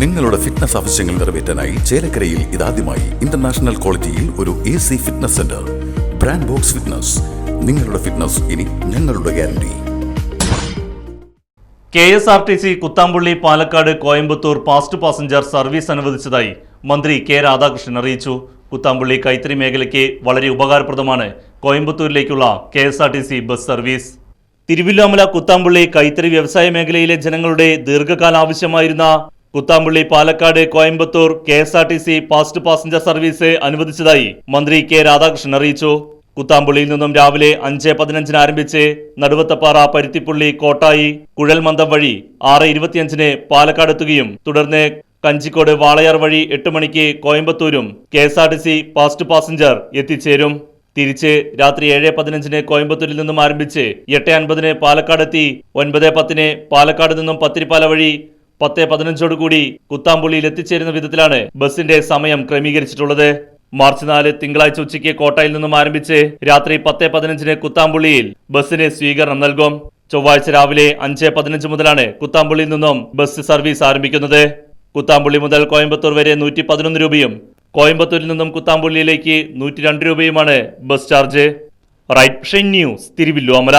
നിങ്ങളുടെ ഫിറ്റ്നസ് ആവശ്യങ്ങൾ നിറവേറ്റാനായി ചേലക്കരയിൽ ഇതാദ്യമായി ഇന്റർനാഷണൽ ക്വാളിറ്റിയിൽ ഒരു A C fitness center brand box fitness നിങ്ങളുടെ ഫിറ്റ്നസ് ഇനി ഞങ്ങളുടെ guarantee K S R T C Kuthampully Palakkad Coimbatore fast passenger service അനുവദിച്ചതായി മന്ത്രി കെ രാധാകൃഷ്ണൻ അറിയിച്ചു. കുത്താമ്പുള്ളി കൈത്തറി മേഖലയ്ക്ക് വളരെ ഉപകാരപ്രദമാണ് കോയമ്പത്തൂരിലേക്കുള്ള K S R T C bus service. Thiruvilwamala Kuthampully കൈത്തറി വ്യവസായ മേഖലയിലെ ജനങ്ങളുടെ ദീർഘകാല ആവശ്യമായിരുന്ന Kuthampully Palakkad Coimbatore K S R T C fast passenger service അനുവദിച്ചതായി മന്ത്രി കെ രാധാകൃഷ്ണൻ അറിയിച്ചു. കുത്താമ്പുള്ളിയിൽ നിന്നും രാവിലെ അഞ്ച് പതിനഞ്ചിന് ആരംഭിച്ച് നടുവത്തപ്പാറ പരുത്തിപ്പുള്ളി കോട്ടായി കുഴൽമന്ദം വഴി ആറ് ഇരുപത്തിയഞ്ചിന് പാലക്കാട് എത്തുകയും തുടർന്ന് കഞ്ചിക്കോട് വാളയാർ വഴി എട്ട് മണിക്ക് കോയമ്പത്തൂരും K S R T C fast passenger എത്തിച്ചേരും. തിരിച്ച് രാത്രി ഏഴ് പതിനഞ്ചിന് കോയമ്പത്തൂരിൽ നിന്നും ആരംഭിച്ച് എട്ട് അൻപതിന് പാലക്കാടെത്തി ഒൻപത് പത്തിന് പാലക്കാട് നിന്നും പത്തിരിപ്പാല വഴി പത്ത് പതിനഞ്ചോടുകൂടി കുത്താമ്പുള്ളിയിൽ എത്തിച്ചേരുന്ന വിധത്തിലാണ് ബസിന്റെ സമയം ക്രമീകരിച്ചിട്ടുള്ളത്. മാർച്ച് നാല് തിങ്കളാഴ്ച ഉച്ചയ്ക്ക് കോട്ടയിൽ നിന്നും ആരംഭിച്ച് രാത്രി പത്ത് പതിനഞ്ചിന് കുത്താമ്പുള്ളിയിൽ ബസിന് സ്വീകരണം നൽകും. ചൊവ്വാഴ്ച രാവിലെ അഞ്ച് പതിനഞ്ച് മുതലാണ് കുത്താമ്പുള്ളിയിൽ നിന്നും ബസ് സർവീസ് ആരംഭിക്കുന്നത്. കുത്താമ്പുള്ളി മുതൽ കോയമ്പത്തൂർ വരെ നൂറ്റി പതിനൊന്ന് രൂപയും കോയമ്പത്തൂരിൽ നിന്നും കുത്താമ്പുള്ളിയിലേക്ക് നൂറ്റി രണ്ട് രൂപയുമാണ് bus charge. Right news Thiruvilwamala.